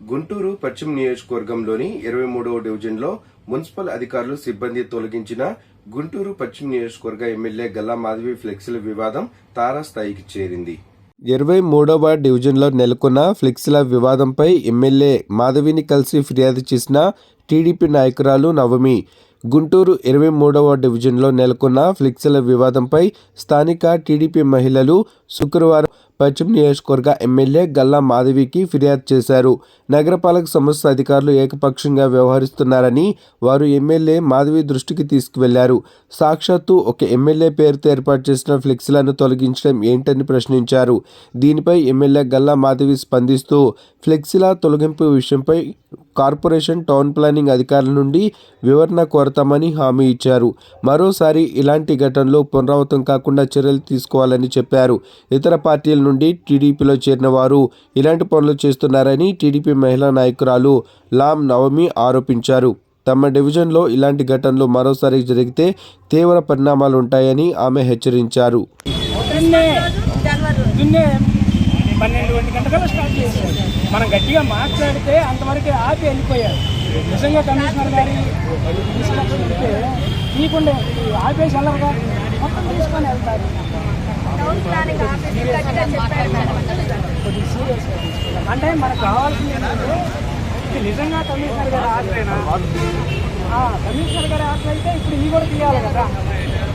గుంటూరు పశ్చిమ నియోజకవర్గంలోని ఇరవై మూడవ డివిజన్లో మున్సిపల్ అధికారులు సిబ్బంది తొలగించిన గుంటూరు పశ్చిమ నియోజకవర్గ ఎమ్మెల్యే గల్లా మాధవి ఫ్లెక్సీల వివాదం తారాస్థాయికి చేరింది. ఇరవై మూడవ డివిజన్లో నెలకొన్న ఫ్లెక్సీల వివాదంపై ఎమ్మెల్యే మాధవిని కలిసి ఫిర్యాదు చేసిన టీడీపీ నాయకురాలు నవమి. గుంటూరు ఇరవై మూడవ డివిజన్లో నెలకొన్న ఫ్లెక్సీల వివాదంపై స్థానిక టీడీపీ మహిళలు శుక్రవారం పశ్చిమ నియోజకవర్గ ఎమ్మెల్యే గల్లా మాధవికి ఫిర్యాదు చేశారు. నగరపాలక సంస్థ అధికారులు ఏకపక్షంగా వ్యవహరిస్తున్నారని వారు ఎమ్మెల్యే మాధవి దృష్టికి తీసుకువెళ్ళారు. సాక్షాత్తు ఒక ఎమ్మెల్యే పేరుతో ఏర్పాటు చేసిన ఫ్లెక్సీలను తొలగించడం ఏంటని ప్రశ్నించారు. దీనిపై ఎమ్మెల్యే గల్లా మాధవి స్పందిస్తూ ఫ్లెక్సీల తొలగింపు విషయంపై కార్పొరేషన్ టౌన్ ప్లానింగ్ అధికారుల నుండి వివరణ కోరతామని హామీ ఇచ్చారు. మరోసారి ఇలాంటి ఘటనలు పునరావృతం కాకుండా చర్యలు తీసుకోవాలని చెప్పారు. ఇతర పార్టీల నుండి టీడీపీలో చేరిన వారు ఇలాంటి పనులు చేస్తున్నారని టీడీపీ మహిళా నాయకురాలు లామ్ నవమి ఆరోపించారు. తమ డివిజన్లో ఇలాంటి ఘటనలు మరోసారి జరిగితే తీవ్ర పరిణామాలు ఉంటాయని ఆమె హెచ్చరించారు. పన్నెండు ఒంటి గంటకల్లా స్టార్ట్ చేశారు. మనం గట్టిగా మాట్లాడితే అంతవరకు ఆపి వెళ్ళిపోయారు. నిజంగా కమిషనర్ గారి ఇన్స్ట్రక్షన్ ఇస్తే తీయకుండా ఆపేసి వెళ్ళరుగా మొత్తం తీసుకొని వెళ్తారు. అంటే మనకు కావాల్సింది ఏంటంటే నిజంగా కమిషనర్ గారి ఆర్డర్ కమిషనర్ గారి ఆర్డర్ అయితే ఇప్పుడు ఇవి కూడా తీయాలి కదా.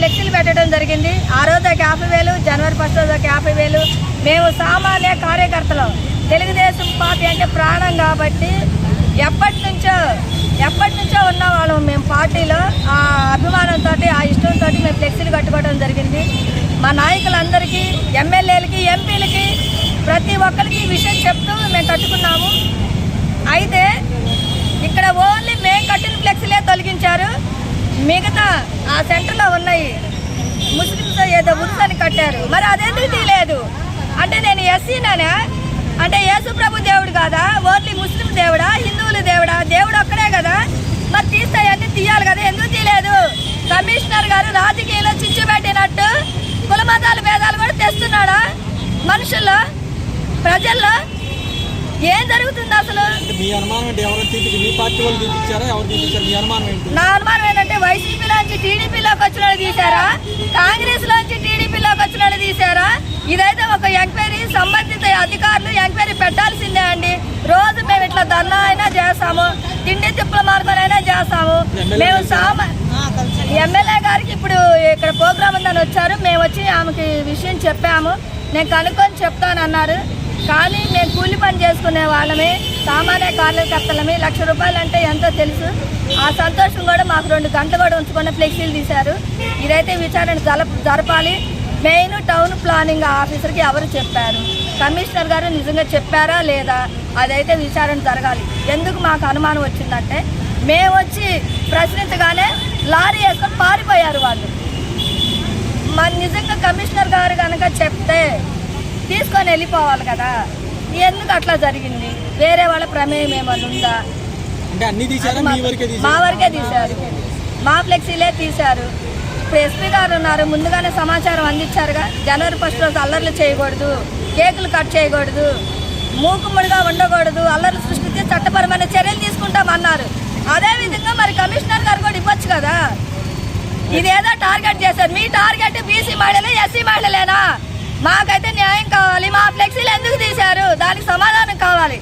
ఫ్లెక్సీలు పెట్టడం జరిగింది. ఆ రోజు ఒక యాభై వేలు జనవరి ఫస్ట్ రోజు ఒక యాభై వేలు. మేము సామాన్య కార్యకర్తలు. తెలుగుదేశం పార్టీ అంటే ప్రాణం కాబట్టి ఎప్పటి నుంచో ఎప్పటి నుంచో ఉన్న వాళ్ళం మేము పార్టీలో. ఆ అభిమానంతో ఆ ఇష్టంతో మేము ఫ్లెక్సీలు కట్టుకోవడం జరిగింది. మా నాయకులందరికీ ఎమ్మెల్యేలకి ఎంపీలకి ప్రతి ఒక్కరికి విషయం చెప్తూ మేము కట్టుకున్నాము. అయితే ఇక్కడ ఓన్లీ మేము కట్టిన ఫ్లెక్సీలే తొలగించారు. మిగతా ఆ సెంటర్లో ఉన్నాయి. ముస్లిమ్స్ ఏదో ఉర్స్ అని కట్టారు. మరి అదెందుకు తీయలేదు? అంటే నేను ఎస్సీనానా? అంటే యేసు ప్రభు దేవుడు కాదా? ఓన్లీ ముస్లిం దేవుడా? హిందువుల దేవుడా? దేవుడు ఒక్కడే కదా? మరి తీస్తే అన్ని తీయాలి కదా? ఎందుకు తీయలేదు? కమిషనర్ గారు రాజకీయంలో చిచ్చు పెట్టినట్టు కుల మతాల భేదాలు కూడా తెస్తున్నాడా? మనుషుల్లో? ప్రజల్లో? ఏం జరుగుతుంది అసలు? అంటే మీ అనుమానం ఏంటి? ఎవరు తీపి మీ పార్టీ వాళ్ళు తీపిచ్చారా? ఎవరు తీపిచ్చారు? మీ అనుమానం ఏంటి? నా అనుమానం ఏంటంటే వైసీపీలోంచి టీడీపీలోకి వచ్చిన వాళ్ళు తీశారా కాంగ్రెస్ లోంచి టీడీపీలోకి వచ్చిన వాళ్ళు తీశారా ఇదైతే ఒక ఎంక్వైరీ సంబంధిత అధికారులు ఎంక్వైరీ పెట్టాల్సిందే అండి. రోజు మేము ఇట్లా ధర్నా అయినా చేస్తాము తిండి తిప్పుల మార్గాలైనా చేస్తాము. మేము సామా ఎమ్మెల్యే గారికి ఇప్పుడు ఇక్కడ ప్రోగ్రామ్ ఉందని వచ్చారు. మేము వచ్చి ఆమెకి విషయం చెప్పాము. నేను కనుక్కొని చెప్తానన్నారు. కానీ మేము కూలి పని చేసుకునే వాళ్ళమే సామాన్య కార్యకర్తలమే. లక్ష రూపాయలు అంటే ఎంతో తెలుసు. ఆ సంతోషం కూడా మాకు రెండు గంటలు కూడా ఉంచుకున్న ఫ్లెక్సీలు తీశారు. ఇదైతే విచారణ జరపాలి. మెయిన్ టౌన్ ప్లానింగ్ ఆఫీసర్కి ఎవరు చెప్పారు? కమిషనర్ గారు నిజంగా చెప్పారా లేదా? అదైతే విచారణ జరగాలి. ఎందుకు మాకు అనుమానం వచ్చిందంటే మేము వచ్చి ప్రశ్నించగానే లారీ వేసుకొని పారిపోయారు వాళ్ళు. మరి నిజంగా కమిషనర్ గారు కనుక చెప్తే తీసుకొని వెళ్ళిపోవాలి కదా? ఎందుకు అట్లా జరిగింది? వేరే వాళ్ళ ప్రమేయం ఏమైనా ఉందా? మీ వరకే తీశారు. మా ఫ్లెక్సీలే తీశారు. ఇప్పుడు ఎస్పీ గారు ఉన్నారు ముందుగానే సమాచారం అందించారుగా. జనవరి ఫస్ట్ రోజు అల్లర్లు చేయకూడదు కేకులు కట్ చేయకూడదు మూకుముడిగా ఉండకూడదు అల్లర్లు సృష్టించి చట్టపరమైన చర్యలు తీసుకుంటామన్నారు. అదే విధంగా మరి కమిషనర్ గారు కూడా ఇవ్వచ్చు కదా? ఇదేదో టార్గెట్ చేశారు. మీ టార్గెట్ బీసీ మహిళలే ఎస్సీ మహిళలేనా? మాకైతే న్యాయం కావాలి మా ఫ్లెక్సీలు ఎందుకు తీశారు? దానికి సమాధానం కావాలి.